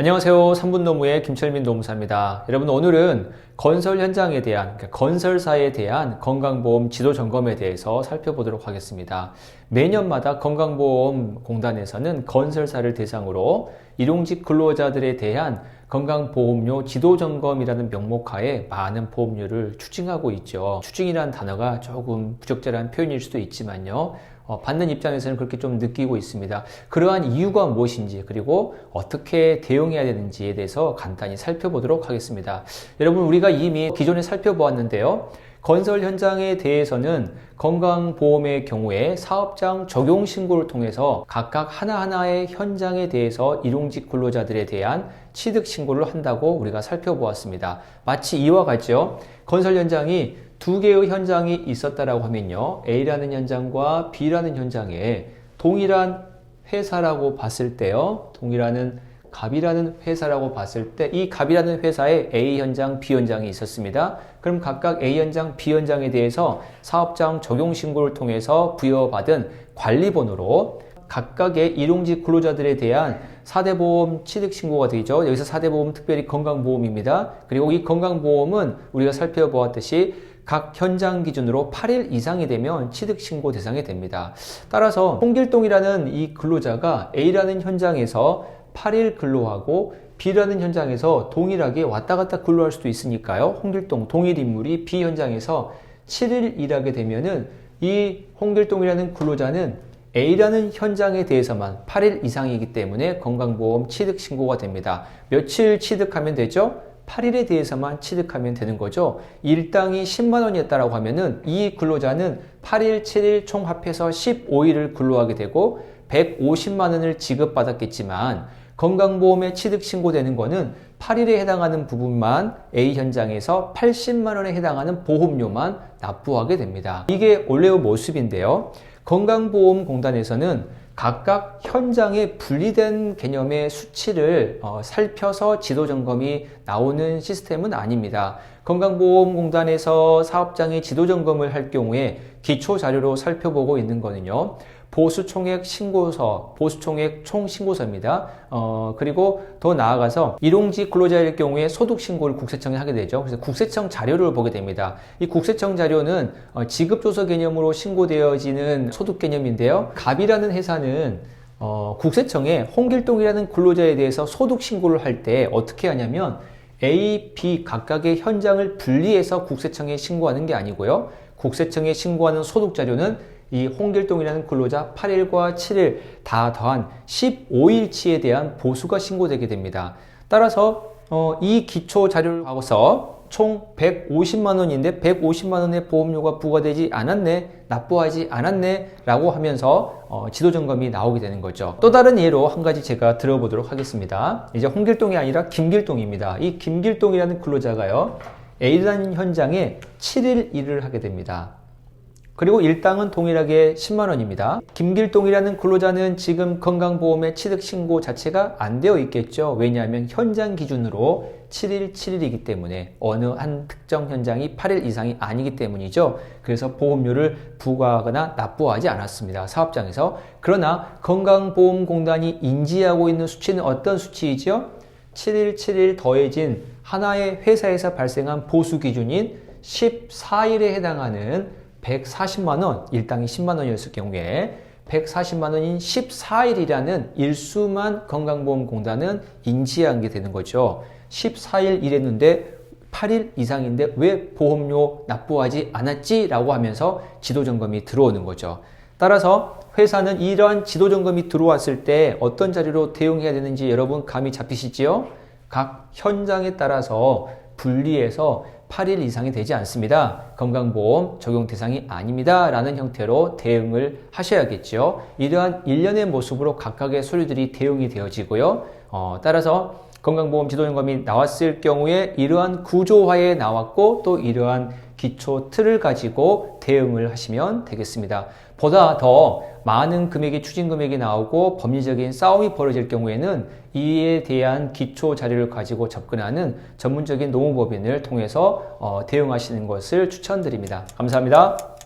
안녕하세요. 3분 노무의 김철민 노무사입니다. 여러분 오늘은 건설 현장에 대한 그러니까 건설사에 대한 건강보험 지도 점검에 대해서 살펴보도록 하겠습니다. 매년마다 건강보험공단에서는 건설사를 대상으로 일용직 근로자들에 대한 건강보험료 지도 점검이라는 명목하에 많은 보험료를 추징하고 있죠. 추징이라는 단어가 조금 부적절한 표현일 수도 있지만요. 어, 받는 입장에서는 그렇게 좀 느끼고 있습니다. 그러한 이유가 무엇인지 그리고 어떻게 대응해야 되는지에 대해서 간단히 살펴보도록 하겠습니다. 여러분 우리가 이미 기존에 살펴보았는데요. 건설 현장에 대해서는 건강보험의 경우에 사업장 적용 신고를 통해서 각각 하나하나의 현장에 대해서 일용직 근로자들에 대한 취득 신고를 한다고 우리가 살펴보았습니다. 마치 이와 같죠. 건설 현장이 두 개의 현장이 있었다라고 하면요. A라는 현장과 B라는 현장에 동일한 회사라고 봤을 때요. 동일하는 갑이라는 회사라고 봤을 때 이 갑이라는 회사에 A 현장, B 현장이 있었습니다. 그럼 각각 A 현장, B 현장에 대해서 사업장 적용 신고를 통해서 부여받은 관리번호로 각각의 일용직 근로자들에 대한 4대 보험 취득 신고가 되죠. 여기서 4대 보험 특별히 건강보험입니다. 그리고 이 건강보험은 우리가 살펴보았듯이 각 현장 기준으로 8일 이상이 되면 취득 신고 대상이 됩니다. 따라서 홍길동이라는 이 근로자가 A라는 현장에서 8일 근로하고 B라는 현장에서 동일하게 왔다 갔다 근로할 수도 있으니까요. 홍길동 동일 인물이 B 현장에서 7일 일하게 되면은 이 홍길동이라는 근로자는 A라는 현장에 대해서만 8일 이상이기 때문에 건강보험 취득 신고가 됩니다. 며칠 취득하면 되죠? 8일에 대해서만 취득하면 되는 거죠. 일당이 10만 원이었다라고 하면은 이 근로자는 8일, 7일 총 합해서 15일을 근로하게 되고 150만 원을 지급받았겠지만 건강보험에 취득 신고되는 거는 8일에 해당하는 부분만 A 현장에서 80만 원에 해당하는 보험료만 납부하게 됩니다. 이게 원래의 모습인데요. 건강보험공단에서는 각각 현장에 분리된 개념의 수치를 어, 살펴서 지도 점검이 나오는 시스템은 아닙니다. 건강보험공단에서 사업장의 지도 점검을 할 경우에 기초 자료로 살펴보고 있는 거는요. 보수총액 신고서, 보수총액 총신고서입니다. 어, 그리고 더 나아가서 일용직 근로자일 경우에 소득 신고를 국세청에 하게 되죠. 그래서 국세청 자료를 보게 됩니다. 이 국세청 자료는 어, 지급조서 개념으로 신고되어지는 소득 개념인데요. 갑이라는 회사는 어, 국세청에 홍길동이라는 근로자에 대해서 소득 신고를 할 때 어떻게 하냐면 A, B 각각의 현장을 분리해서 국세청에 신고하는 게 아니고요. 국세청에 신고하는 소득 자료는 이 홍길동이라는 근로자 8일과 7일 다 더한 15일치에 대한 보수가 신고되게 됩니다. 따라서 어, 이 기초 자료를 하고서 총 150만 원인데 150만 원의 보험료가 부과되지 않았네, 납부하지 않았네 라고 하면서 어, 지도 점검이 나오게 되는 거죠. 또 다른 예로 한 가지 제가 들어보도록 하겠습니다. 이제 홍길동이 아니라 김길동입니다. 이 김길동이라는 근로자가요. A라는 현장에 7일 일을 하게 됩니다. 그리고 일당은 동일하게 10만 원입니다. 김길동이라는 근로자는 지금 건강보험의 취득 신고 자체가 안 되어 있겠죠. 왜냐하면 현장 기준으로 7일, 7일이기 때문에 어느 한 특정 현장이 8일 이상이 아니기 때문이죠. 그래서 보험료를 부과하거나 납부하지 않았습니다. 사업장에서. 그러나 건강보험공단이 인지하고 있는 수치는 어떤 수치이죠? 7일, 7일 더해진 하나의 회사에서 발생한 보수 기준인 14일에 해당하는 140만 원, 일당이 10만 원이었을 경우에 140만 원인 14일이라는 일수만 건강보험공단은 인지한 게 되는 거죠. 14일 일했는데 8일 이상인데 왜 보험료 납부하지 않았지? 라고 하면서 지도점검이 들어오는 거죠. 따라서 회사는 이러한 지도점검이 들어왔을 때 어떤 자료로 대응해야 되는지 여러분 감이 잡히시지요? 각 현장에 따라서 분리해서 8일 이상이 되지 않습니다. 건강보험 적용 대상이 아닙니다. 라는 형태로 대응을 하셔야겠죠. 이러한 일련의 모습으로 각각의 서류들이 대응이 되어지고요. 어, 따라서 건강보험 지도점검이 나왔을 경우에 이러한 구조화에 나왔고 또 이러한 기초 틀을 가지고 대응을 하시면 되겠습니다. 보다 더 많은 금액이 추진 금액이 나오고 법리적인 싸움이 벌어질 경우에는 이에 대한 기초 자료를 가지고 접근하는 전문적인 노무법인을 통해서 어, 대응하시는 것을 추천드립니다. 감사합니다.